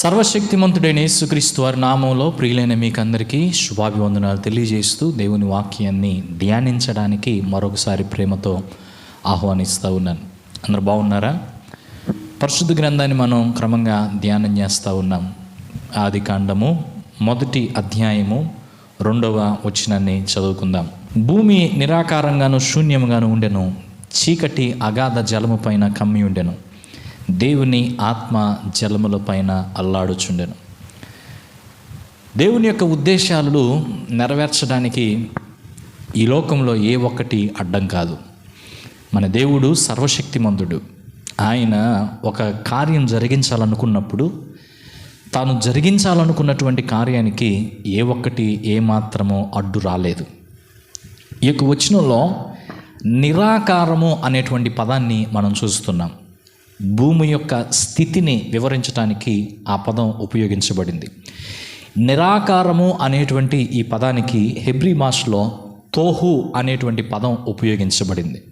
సర్వశక్తిమంతుడైన యేసుక్రీస్తు వారి నామంలో ప్రియులైన మీకు అందరికీ శుభాభివందనాలు తెలియజేస్తూ దేవుని వాక్యాన్ని ధ్యానించడానికి మరొకసారి ప్రేమతో ఆహ్వానిస్తూ ఉన్నాను. అందరు బాగున్నారా? పరిశుద్ధ గ్రంథాన్ని మనం క్రమంగా ధ్యానం చేస్తూ ఉన్నాం. ఆది కాండము మొదటి అధ్యాయము రెండవ వచనాన్ని చదువుకుందాం. భూమి నిరాకారంగాను శూన్యంగాను ఉండెను. చీకటి అగాధ జలము పైన కమ్మి ఉండెను. దేవుని ఆత్మ జలముల పైన అల్లాడుచుండెను. దేవుని యొక్క ఉద్దేశాలు నెరవేర్చడానికి ఈ లోకంలో ఏ ఒక్కటి అడ్డం కాదు. మన దేవుడు సర్వశక్తిమంతుడు. ఆయన ఒక కార్యం జరిగించాలనుకున్నప్పుడు తాను జరిగించాలనుకున్నటువంటి కార్యానికి ఏ ఒక్కటి ఏమాత్రమో అడ్డు రాలేదు. ఈ యొక్క వచనంలో నిరాకారము అనేటువంటి పదాన్ని మనం చూస్తున్నాం. భూమి యొక్క స్థితిని వివరించడానికి ఆ పదం ఉపయోగించబడింది. నిరాకారము అనేటువంటి ఈ పదానికి హెబ్రి మాస్లో తోహు అనేటువంటి పదం ఉపయోగించబడింది.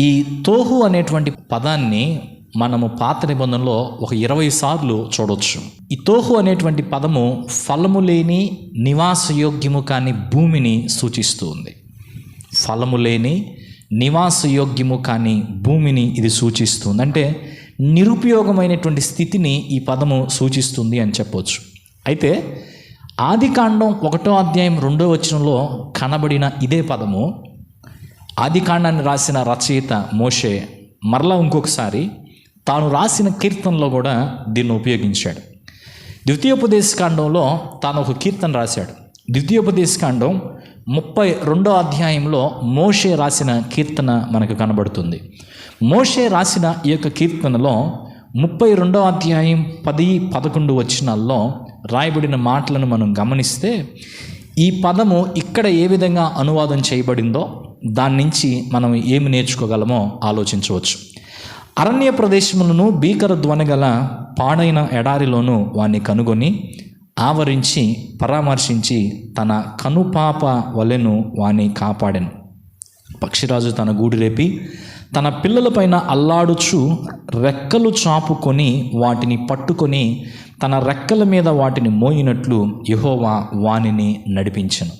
ఈ తోహు అనేటువంటి పదాన్ని మనము పాత నిబంధనలో ఒక ఇరవై సార్లు చూడవచ్చు ఈ తోహు అనేటువంటి పదము ఫలము లేని నివాసయోగ్యము కాని భూమిని సూచిస్తూ ఉంది ఫలము లేని నివాసయోగ్యము కాని భూమిని ఇది సూచిస్తుంది. అంటే నిరుపయోగమైనటువంటి స్థితిని ఈ పదము సూచిస్తుంది అని చెప్పవచ్చు అయితే ఆది కాండం ఒకటో అధ్యాయం రెండో వచనంలో కనబడిన ఇదే పదము ఆది కాండాన్ని రాసిన రచయిత మోషే మరలా ఇంకొకసారి తాను రాసిన కీర్తనలో కూడా దీన్ని ఉపయోగించాడు. ద్వితీయోపదేశకాండంలో తాను ఒక కీర్తన రాశాడు. ద్వితీయోపదేశకాండం ముప్పై రెండో అధ్యాయంలో మోషే రాసిన కీర్తన మనకు కనబడుతుంది. మోషే రాసిన ఈ యొక్క కీర్తనలో ముప్పై రెండో అధ్యాయం పది పదకొండు వచనాల్లో రాయబడిన మాటలను మనం గమనిస్తే ఈ పదము ఇక్కడ ఏ విధంగా అనువాదం చేయబడిందో దాని నుంచి మనం ఏమి నేర్చుకోగలమో ఆలోచించవచ్చు. అరణ్య ప్రదేశములను భీకర ధ్వని గల పాడైన ఎడారిలోనూ వాణ్ణి కనుగొని ఆవరించి పరామర్శించి తన కనుపాప వలెను వాణ్ణి కాపాడెను. పక్షిరాజు తన గూడు రేపి తన పిల్లలపైన అల్లాడుచు రెక్కలు చాపుకొని వాటిని పట్టుకొని తన రెక్కల మీద వాటిని మోయినట్లు యహోవా వానిని నడిపించను.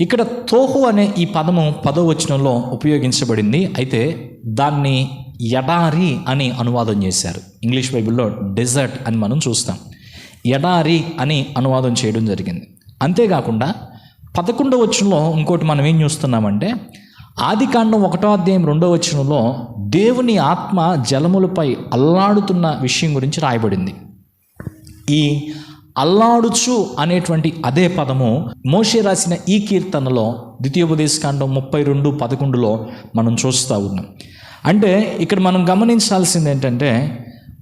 ఇక్కడ తోహు అనే ఈ పదము పదో వచనంలో ఉపయోగించబడింది. అయితే దాన్ని ఎడారి అని అనువాదం చేశారు. ఇంగ్లీష్ బైబిల్లో డెజర్ట్ అని మనం చూస్తాం. ఎడారి అని అనువాదం చేయడం జరిగింది. అంతేకాకుండా పదకొండవ వచనంలో ఇంకోటి మనం ఏం చూస్తున్నామంటే ఆది కాండం ఒకటో అధ్యాయం రెండో వచనంలో దేవుని ఆత్మ జలములపై అల్లాడుతున్న విషయం గురించి రాయబడింది. ఈ అల్లాడుచు అనేటువంటి అదే పదము మోషే రాసిన ఈ కీర్తనలో ద్వితీయోపదేశకాండం ముప్పై రెండు పదకొండులో మనం చూస్తూ ఉన్నాం. అంటే ఇక్కడ మనం గమనించాల్సింది ఏంటంటే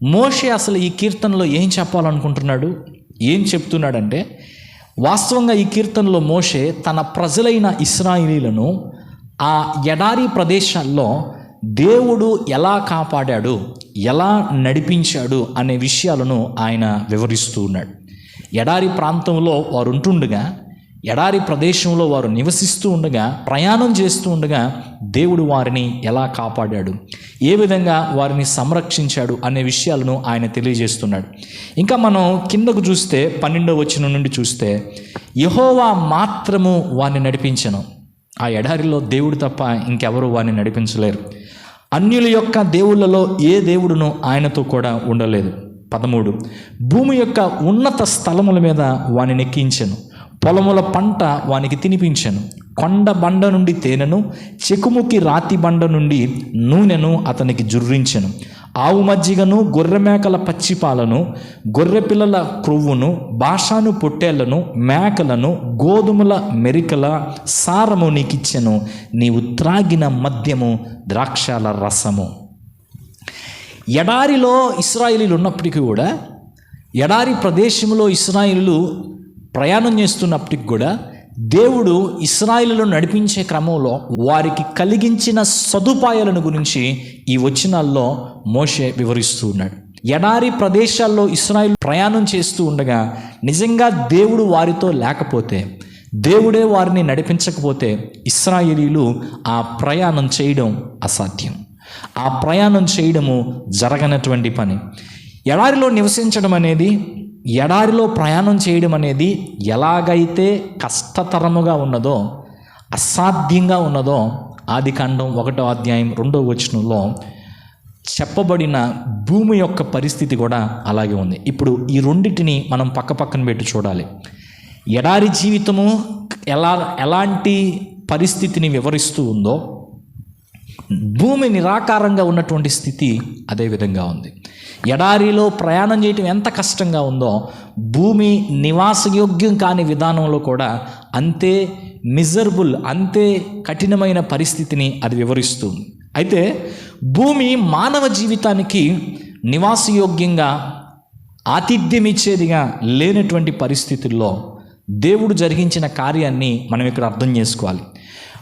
మోషే అసలు ఈ కీర్తనలో ఏం చెప్పాలనుకుంటున్నాడు? ఏం చెప్తున్నాడంటే వాస్తవంగా ఈ కీర్తనలో మోషే తన ప్రజలైన ఇస్రాయిలీలను ఆ ఎడారి ప్రదేశాల్లో దేవుడు ఎలా కాపాడాడు ఎలా నడిపించాడు అనే విషయాలను ఆయన వివరిస్తూ ఉన్నాడు. ఎడారి ప్రాంతంలో వారు ఉంటుండగా ఎడారి ప్రదేశంలో వారు నివసిస్తూ ఉండగా ప్రయాణం చేస్తూ ఉండగా దేవుడు వారిని ఎలా కాపాడాడు? ఏ విధంగా వారిని సంరక్షించాడు అనే విషయాలను ఆయన తెలియజేస్తున్నాడు. ఇంకా మనం కిందకు చూస్తే పన్నెండవ వచ్చిన నుండి చూస్తే యహోవా మాత్రము వారిని నడిపించను. ఆ ఎడారిలో దేవుడు తప్ప ఇంకెవరు వారిని నడిపించలేరు. అన్యుల యొక్క దేవుళ్ళలో ఏ దేవుడును ఆయనతో కూడా ఉండలేదు. పదమూడు భూమి యొక్క ఉన్నత స్థలముల మీద వాని నెక్కించను. పొలముల పంట వానికి తినిపించాను. కొండ బండ నుండి తేనెను చెకుముకి రాతి బండ నుండి నూనెను అతనికి జుర్రించెను. ఆవు మజ్జిగను గొర్రె మేకల పచ్చిపాలను గొర్రె పిల్లల క్రొవ్వును భాషాను పొట్టేళ్ళను మేకలను గోధుమల మెరికల సారము నీకిచ్చెను. నీవు త్రాగిన మద్యము ద్రాక్షాల రసము. ఎడారిలో ఇస్రాయిలీలు ఉన్నప్పటికీ కూడా ఎడారి ప్రదేశంలో ఇస్రాయిలు ప్రయాణం చేస్తున్నప్పటికి కూడా దేవుడు ఇస్రాయిలను నడిపించే క్రమంలో వారికి కలిగించిన సదుపాయాలను గురించి ఈ వచనాల్లో మోషే వివరిస్తూ ఉన్నాడు. ఎడారి ప్రదేశాల్లో ఇస్రాయిల్ ప్రయాణం చేస్తూ ఉండగా నిజంగా దేవుడు వారితో లేకపోతే దేవుడే వారిని నడిపించకపోతే ఇస్రాయేలీలు ఆ ప్రయాణం చేయడం అసాధ్యం. ఆ ప్రయాణం చేయడము జరగనటువంటి పని. ఎడారిలో నివసించడం అనేది ఎడారిలో ప్రయాణం చేయడం అనేది ఎలాగైతే కష్టతరముగా ఉన్నదో అసాధ్యంగా ఉన్నదో ఆది కాండం ఒకటో అధ్యాయం రెండో వచనంలో చెప్పబడిన భూమి యొక్క పరిస్థితి కూడా అలాగే ఉంది. ఇప్పుడు ఈ రెండింటిని మనం పక్క పక్కన పెట్టి చూడాలి. ఎడారి జీవితము ఎలా ఎలాంటి పరిస్థితిని వివరిస్తూ ఉందో భూమి నిరాకారంగా ఉన్నటువంటి స్థితి అదే విధంగా ఉంది. ఎడారిలో ప్రయాణం చేయటం ఎంత కష్టంగా ఉందో భూమి నివాసయోగ్యం కాని విధానంలో కూడా అంతే మిజరబుల్ అంతే కఠినమైన పరిస్థితిని అది వివరిస్తుంది. అయితే భూమి మానవ జీవితానికి నివాసయోగ్యంగా ఆతిథ్యం ఇచ్చేదిగా లేనటువంటి పరిస్థితుల్లో దేవుడు జరిగించిన కార్యాన్ని మనం ఇక్కడ అర్థం చేసుకోవాలి.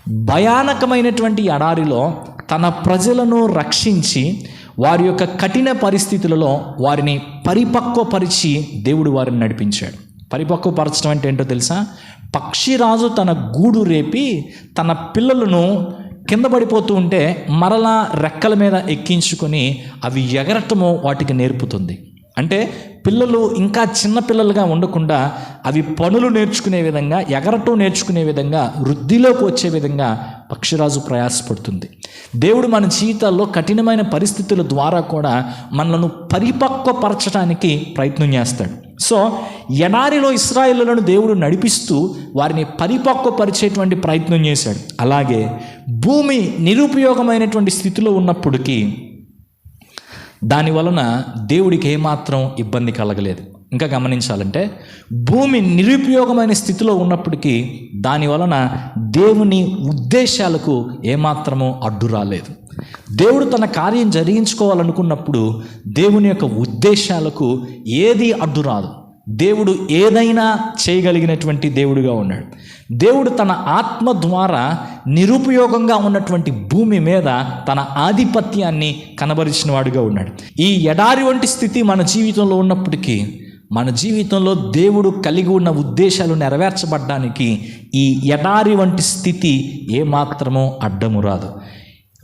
భయానకమైనటువంటి ఎడారిలో తన ప్రజలను రక్షించి వారి యొక్క కఠిన పరిస్థితులలో వారిని పరిపక్వపరిచి దేవుడు వారిని నడిపించాడు. పరిపక్వపరచడం అంటే ఏంటో తెలుసా? పక్షిరాజు తన గూడు రేపి తన పిల్లలను కింద పడిపోతూ ఉంటే మరలా రెక్కల మీద ఎక్కించుకొని అవి ఎగరటము వాటికి నేర్పుతుంది. అంటే పిల్లలు ఇంకా చిన్న పిల్లలుగా ఉండకుండా అవి పనులు నేర్చుకునే విధంగా ఎగరటం నేర్చుకునే విధంగా వృద్ధిలోకి వచ్చే విధంగా పక్షిరాజు ప్రయాసపడుతుంది. దేవుడు మన జీవితాల్లో కఠినమైన పరిస్థితుల ద్వారా కూడా మనలను పరిపక్వపరచడానికి ప్రయత్నం చేస్తాడు. సో ఎడారిలో ఇస్రాయిలను దేవుడు నడిపిస్తూ వారిని పరిపక్వపరిచేటువంటి ప్రయత్నం చేశాడు. అలాగే భూమి నిరుపయోగమైనటువంటి స్థితిలో ఉన్నప్పటికీ దాని వలన దేవుడికి ఏమాత్రం ఇబ్బంది కలగలేదు. ఇంకా గమనించాలంటే భూమి నిరుపయోగమైన స్థితిలో ఉన్నప్పటికీ దాని వలన దేవుని ఉద్దేశాలకు ఏమాత్రము అడ్డు రాలేదు. దేవుడు తన కార్యం జరిగించుకోవాలనుకున్నప్పుడు దేవుని యొక్క ఉద్దేశాలకు ఏది అడ్డు రాదు. దేవుడు ఏదైనా చేయగలిగినటువంటి దేవుడిగా ఉన్నాడు. దేవుడు తన ఆత్మ ద్వారా నిరుపయోగంగా ఉన్నటువంటి భూమి మీద తన ఆధిపత్యాన్ని కనబరిచిన వాడుగా ఉన్నాడు. ఈ ఎడారి వంటి స్థితి మన జీవితంలో ఉన్నప్పటికీ మన జీవితంలో దేవుడు కలిగి ఉన్న ఉద్దేశాలు నెరవేర్చబడ్డానికి ఈ ఎడారి వంటి స్థితి ఏమాత్రమో అడ్డము రాదు.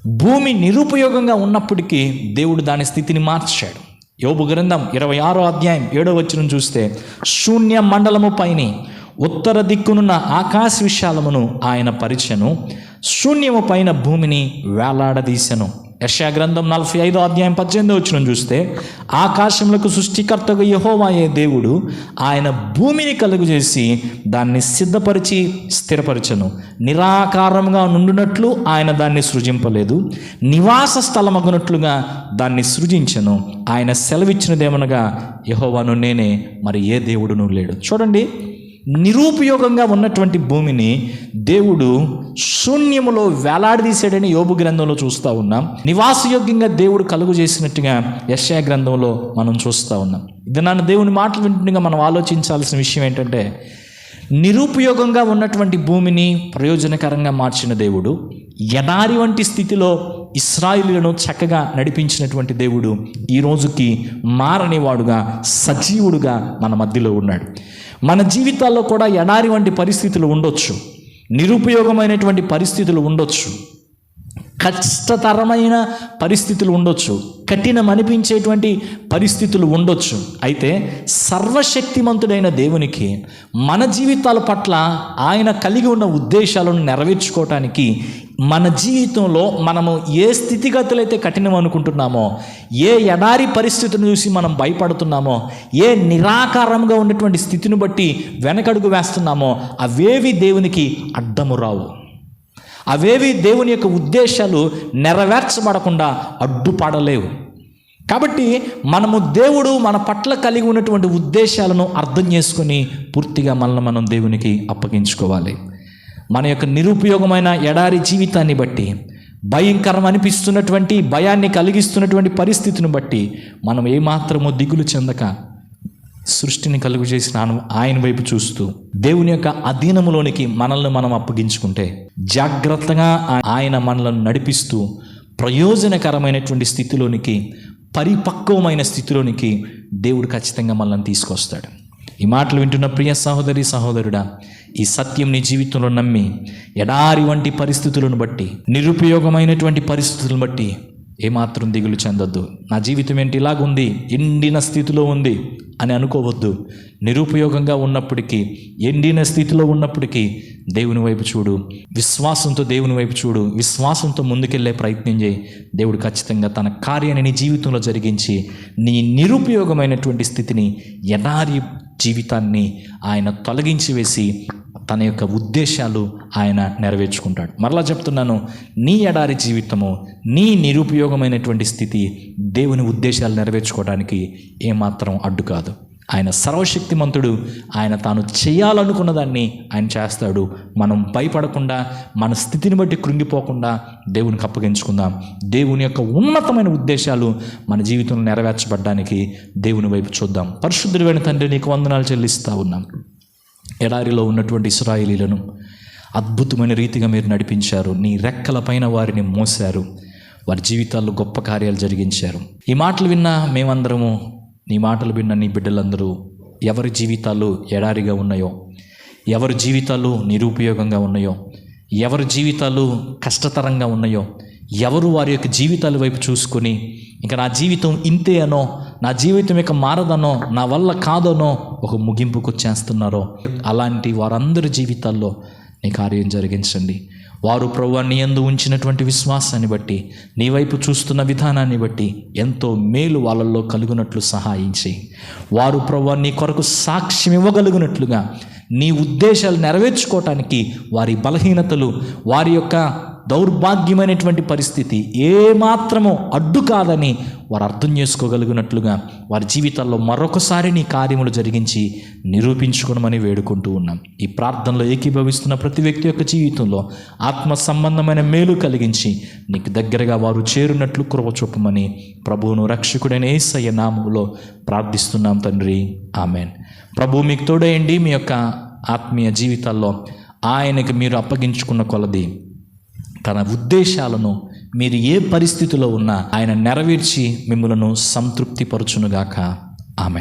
భూమి నిరుపయోగంగా ఉన్నప్పటికీ దేవుడు దాని స్థితిని మార్చాడు. యోబు గ్రంథం ఇరవై ఆరో అధ్యాయం ఏడో వచ్చిన చూస్తే శూన్య మండలము పైని ఉత్తర దిక్కునున్న ఆకాశ విశాలమును ఆయన పరిచెను శూన్యము పైన భూమిని వేలాడదీసెను. యశా గ్రంథం నలభై ఐదో అధ్యాయం పద్దెనిమిదో వచ్చిన చూస్తే ఆకాశములకు సృష్టికర్తగా యహోవాయే దేవుడు ఆయన భూమిని కలుగు చేసి దాన్ని సిద్ధపరిచి స్థిరపరచను. నిరాకారంగా నుండునట్లు ఆయన దాన్ని సృజింపలేదు. నివాస స్థలమగునట్లుగా దాన్ని సృజించను. ఆయన సెలవిచ్చినదేమనగా యహోవాను నేనే మరి ఏ దేవుడును లేడు. చూడండి నిరుపయోగంగా ఉన్నటువంటి భూమిని దేవుడు శూన్యములో వేలాడదీశాడని యోబు గ్రంథంలో చూస్తూ ఉన్నాం. నివాసయోగ్యంగా దేవుడు కలుగు చేసినట్టుగా యశా గ్రంథంలో మనం చూస్తూ ఉన్నాం. ఇది నన్ను దేవుని మాటలు వింటుండగా మనం ఆలోచించాల్సిన విషయం ఏంటంటే నిరుపయోగంగా ఉన్నటువంటి భూమిని ప్రయోజనకరంగా మార్చిన దేవుడు ఎడారి వంటి స్థితిలో ఇస్రాయిలులను చక్కగా నడిపించినటువంటి దేవుడు ఈ రోజుకి మారనివాడుగా సజీవుడుగా మన మధ్యలో ఉన్నాడు. మన జీవితాల్లో కూడా ఎడారి వంటి పరిస్థితులు ఉండొచ్చు. నిరుపయోగమైనటువంటి పరిస్థితులు ఉండొచ్చు. కష్టతరమైన పరిస్థితులు ఉండొచ్చు. కఠినం అనిపించేటువంటి పరిస్థితులు ఉండొచ్చు. అయితే సర్వశక్తిమంతుడైన దేవునికి మన జీవితాల పట్ల ఆయన కలిగి ఉన్న ఉద్దేశాలను నెరవేర్చుకోవటానికి మన జీవితంలో మనము ఏ స్థితిగతులైతే కఠినం అనుకుంటున్నామో ఏ ఎడారి పరిస్థితిని చూసి మనం భయపడుతున్నామో ఏ నిరాకారంగా ఉన్నటువంటి స్థితిని బట్టి వెనకడుగు వేస్తున్నామో అవేవి దేవునికి అడ్డము రావు. అవేవి దేవుని యొక్క ఉద్దేశాలు నెరవేర్చబడకుండా అడ్డుపడలేవు. కాబట్టి మనము దేవుడు మన పట్ల కలిగి ఉన్నటువంటి ఉద్దేశాలను అర్థం చేసుకొని పూర్తిగా మనల్ని మనం దేవునికి అప్పగించుకోవాలి. మన యొక్క నిరుపయోగమైన ఎడారి జీవితాన్ని బట్టి భయంకరం అనిపిస్తున్నటువంటి భయాన్ని కలిగిస్తున్నటువంటి పరిస్థితిని బట్టి మనం ఏమాత్రమో దిగులు చెందక సృష్టిని కలుగు చేసిన ఆయన- వైపు చూస్తూ దేవుని యొక్క అధీనములోనికి మనల్ని మనం అప్పగించుకుంటే జాగ్రత్తగా ఆయన మనలను నడిపిస్తూ ప్రయోజనకరమైనటువంటి స్థితిలోనికి పరిపక్వమైన స్థితిలోనికి దేవుడు ఖచ్చితంగా మనల్ని తీసుకొస్తాడు. ఈ మాటలు వింటున్న ప్రియ సహోదరి సహోదరుడా ఈ సత్యం నీ జీవితంలో నమ్మి ఎడారి వంటి పరిస్థితులను బట్టి నిరుపయోగమైనటువంటి పరిస్థితులను బట్టి ఏమాత్రం దిగులు చెందొద్దు. నా జీవితం ఏంటి? ఇలాగుంది ఎండిన స్థితిలో ఉంది. అని అనుకోవద్దు. నిరుపయోగంగా ఉన్నప్పటికీ ఎండిన స్థితిలో ఉన్నప్పటికీ దేవుని వైపు చూడు. విశ్వాసంతో దేవుని వైపు చూడు. విశ్వాసంతో ముందుకెళ్ళే ప్రయత్నం చేయి. దేవుడు ఖచ్చితంగా తన కార్యాన్ని నీ జీవితంలో జరిగించి నీ నిరుపయోగమైనటువంటి స్థితిని ఎడారి జీవితాన్ని ఆయన తొలగించి వేసి తన యొక్క ఉద్దేశాలు ఆయన నెరవేర్చుకుంటాడు. మరలా చెప్తున్నాను నీ ఎడారి జీవితము నీ నిరుపయోగమైనటువంటి స్థితి దేవుని ఉద్దేశాలు నెరవేర్చుకోవడానికి ఏమాత్రం అడ్డు కాదు. ఆయన సర్వశక్తిమంతుడు ఆయన తాను చేయాలనుకున్న దాన్ని ఆయన చేస్తాడు. మనం భయపడకుండా మన స్థితిని బట్టి కృంగిపోకుండా దేవునికి అప్పగించుకుందాం. దేవుని యొక్క ఉన్నతమైన ఉద్దేశాలు మన జీవితంలో నెరవేర్చబడ్డానికి దేవుని వైపు చూద్దాం. పరిశుద్ధుడైన తండ్రి నీకు వందనాలు చెల్లిస్తా ఉన్నాం. ఎడారిలో ఉన్నటువంటి ఇస్రాయిలీలను అద్భుతమైన రీతిగా మీరు నడిపించారు. నీ రెక్కల పైన వారిని మోశారు. వారి జీవితాల్లో గొప్ప కార్యాలు జరిగించారు. ఈ మాటలు విన్న మేమందరము నీ మాటలు విన్న నీ బిడ్డలందరూ ఎవరి జీవితాలు ఎడారిగా ఉన్నాయో ఎవరి జీవితాలు నిరుపయోగంగా ఉన్నాయో ఎవరి జీవితాలు కష్టతరంగా ఉన్నాయో ఎవరు వారి యొక్క జీవితాల వైపు చూసుకొని ఇంకా నా జీవితం ఇంతే అనో నా జీవితం ఇక మారదనో నా వల్ల కాదనో ఒక ముగింపుకు చేస్తున్నారో అలాంటి వారందరి జీవితాల్లో నీ కార్యం జరిగించండి. వారు ప్రభు నీ యందు ఉంచినటువంటి విశ్వాసాన్ని బట్టి నీ వైపు చూస్తున్న విధానాన్ని బట్టి ఎంతో మేలు వాళ్ళల్లో కలుగునట్లు సహాయించి వారు ప్రభు నీ కొరకు సాక్ష్యం ఇవ్వగలుగునట్లుగా నీ ఉద్దేశాలు నెరవేర్చుకోవటానికి వారి బలహీనతలు వారి యొక్క దౌర్భాగ్యమైనటువంటి పరిస్థితి ఏమాత్రమో అడ్డు కాదని వారు అర్థం చేసుకోగలిగినట్లుగా వారి జీవితాల్లో మరొకసారి నీ కార్యములు జరిగించి నిరూపించుకోనమని వేడుకుంటూ ఉన్నాం. ఈ ప్రార్థనలో ఏకీభవిస్తున్న ప్రతి వ్యక్తి యొక్క జీవితంలో ఆత్మ సంబంధమైన మేలు కలిగించి నీకు దగ్గరగా వారు చేరునట్లు కృప చూపమని ప్రభువును రక్షకుడైన ఏసయ్య నామములో ప్రార్థిస్తున్నాం తండ్రి. ఆమెన్. ప్రభు మీకు తోడేయండి. మీ యొక్క ఆత్మీయ జీవితాల్లో ఆయనకి మీరు అప్పగించుకున్న కొలది తన ఉద్దేశాలను మీరు ఏ పరిస్థితిలో ఉన్నా ఆయన నెరవేర్చి మిమ్మలను సంతృప్తిపరచునుగాక.